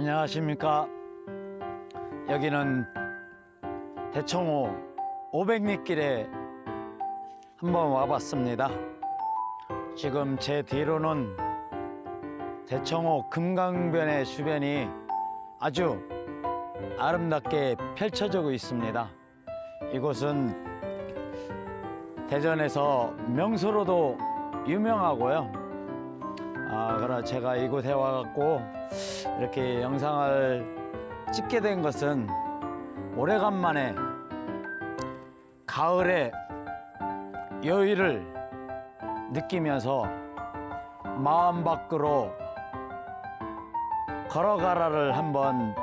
안녕하십니까. 여기는 대청호 500리길에 한번 와봤습니다. 지금 제 뒤로는 대청호 금강변의 주변이 아주 아름답게 펼쳐지고 있습니다. 이곳은 대전에서 명소로도 유명하고요. 아, 그러나 제가 이곳에 와갖고 이렇게 영상을 찍게 된 것은 오래간만에 가을의 여유를 느끼면서 마음 밖으로 걸어가라를 한번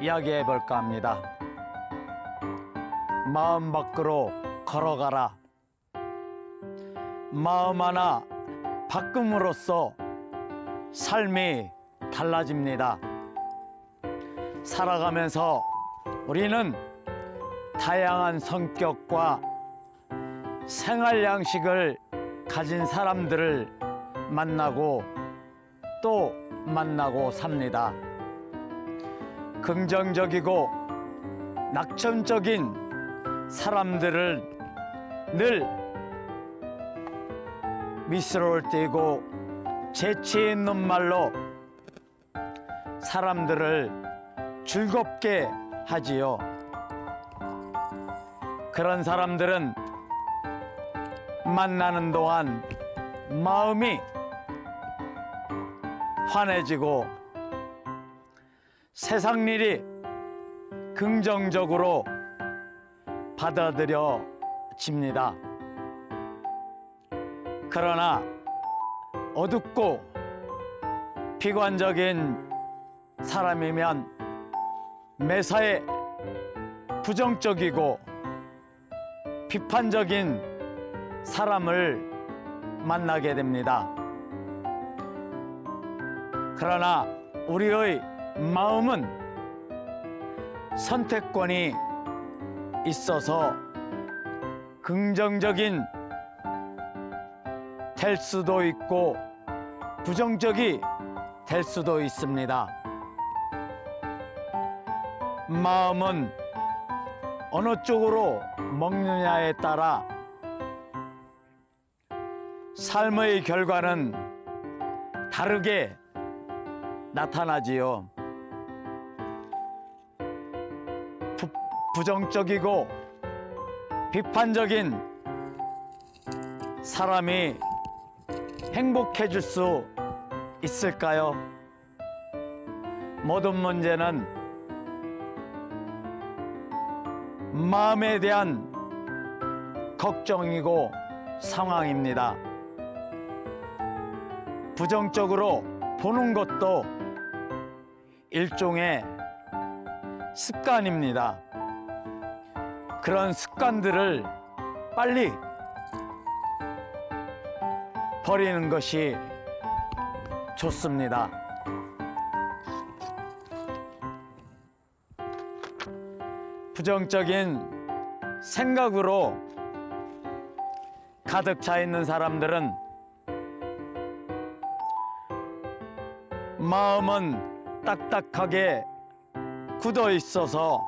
이야기해 볼까 합니다. 마음 밖으로 걸어가라. 마음 하나 바꿈으로써 삶이 달라집니다. 살아가면서 우리는 다양한 성격과 생활 양식을 가진 사람들을 만나고 또 만나고 삽니다. 긍정적이고 낙천적인 사람들을 늘 미스러울 띄고 재치 있는 말로 사람들을 즐겁게 하지요. 그런 사람들은 만나는 동안 마음이 환해지고 세상 일이 긍정적으로 받아들여집니다. 그러나 어둡고 비관적인 사람이면 매사에 부정적이고 비판적인 사람을 만나게 됩니다. 그러나 우리의 마음은 선택권이 있어서 긍정적인 될 수도 있고 부정적이 될 수도 있습니다. 마음은 어느 쪽으로 먹느냐에 따라 삶의 결과는 다르게 나타나지요. 부, 부정적이고 비판적인 사람이 행복해질 수 있을까요? 모든 문제는 마음에 대한 걱정이고 상황입니다. 부정적으로 보는 것도 일종의 습관입니다. 그런 습관들을 빨리 버리는 것이 좋습니다. 부정적인 생각으로 가득 차 있는 사람들은 마음은 딱딱하게 굳어 있어서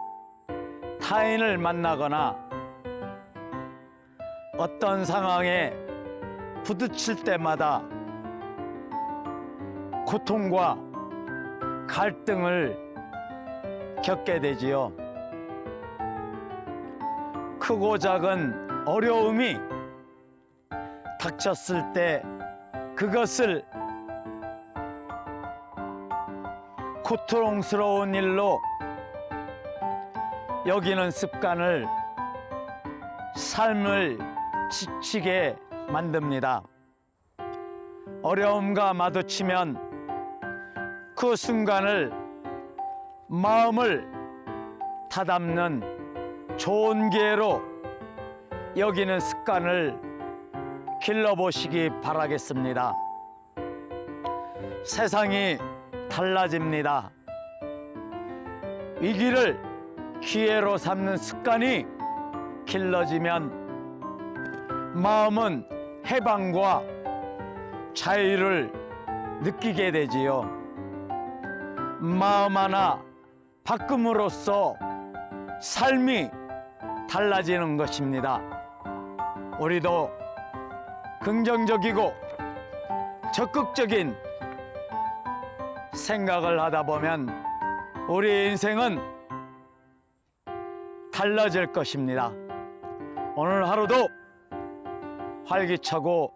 타인을 만나거나 어떤 상황에 부딪힐 때마다 고통과 갈등을 겪게 되지요. 크고 작은 어려움이 닥쳤을 때 그것을 고통스러운 일로 여기는 습관을 삶을 지치게 만듭니다. 어려움과 마주치면 그 순간을 마음을 다담는 좋은 기회로 여기는 습관을 길러보시기 바라겠습니다. 세상이 달라집니다. 위기를 기회로 삼는 습관이 길러지면 마음은 해방과 자유를 느끼게 되지요. 마음 하나 바꿈으로써 삶이 달라지는 것입니다. 우리도 긍정적이고 적극적인 생각을 하다 보면 우리 인생은 달라질 것입니다. 오늘 하루도 활기차고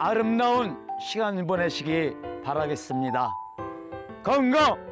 아름다운 시간 보내시기 바라겠습니다. 건강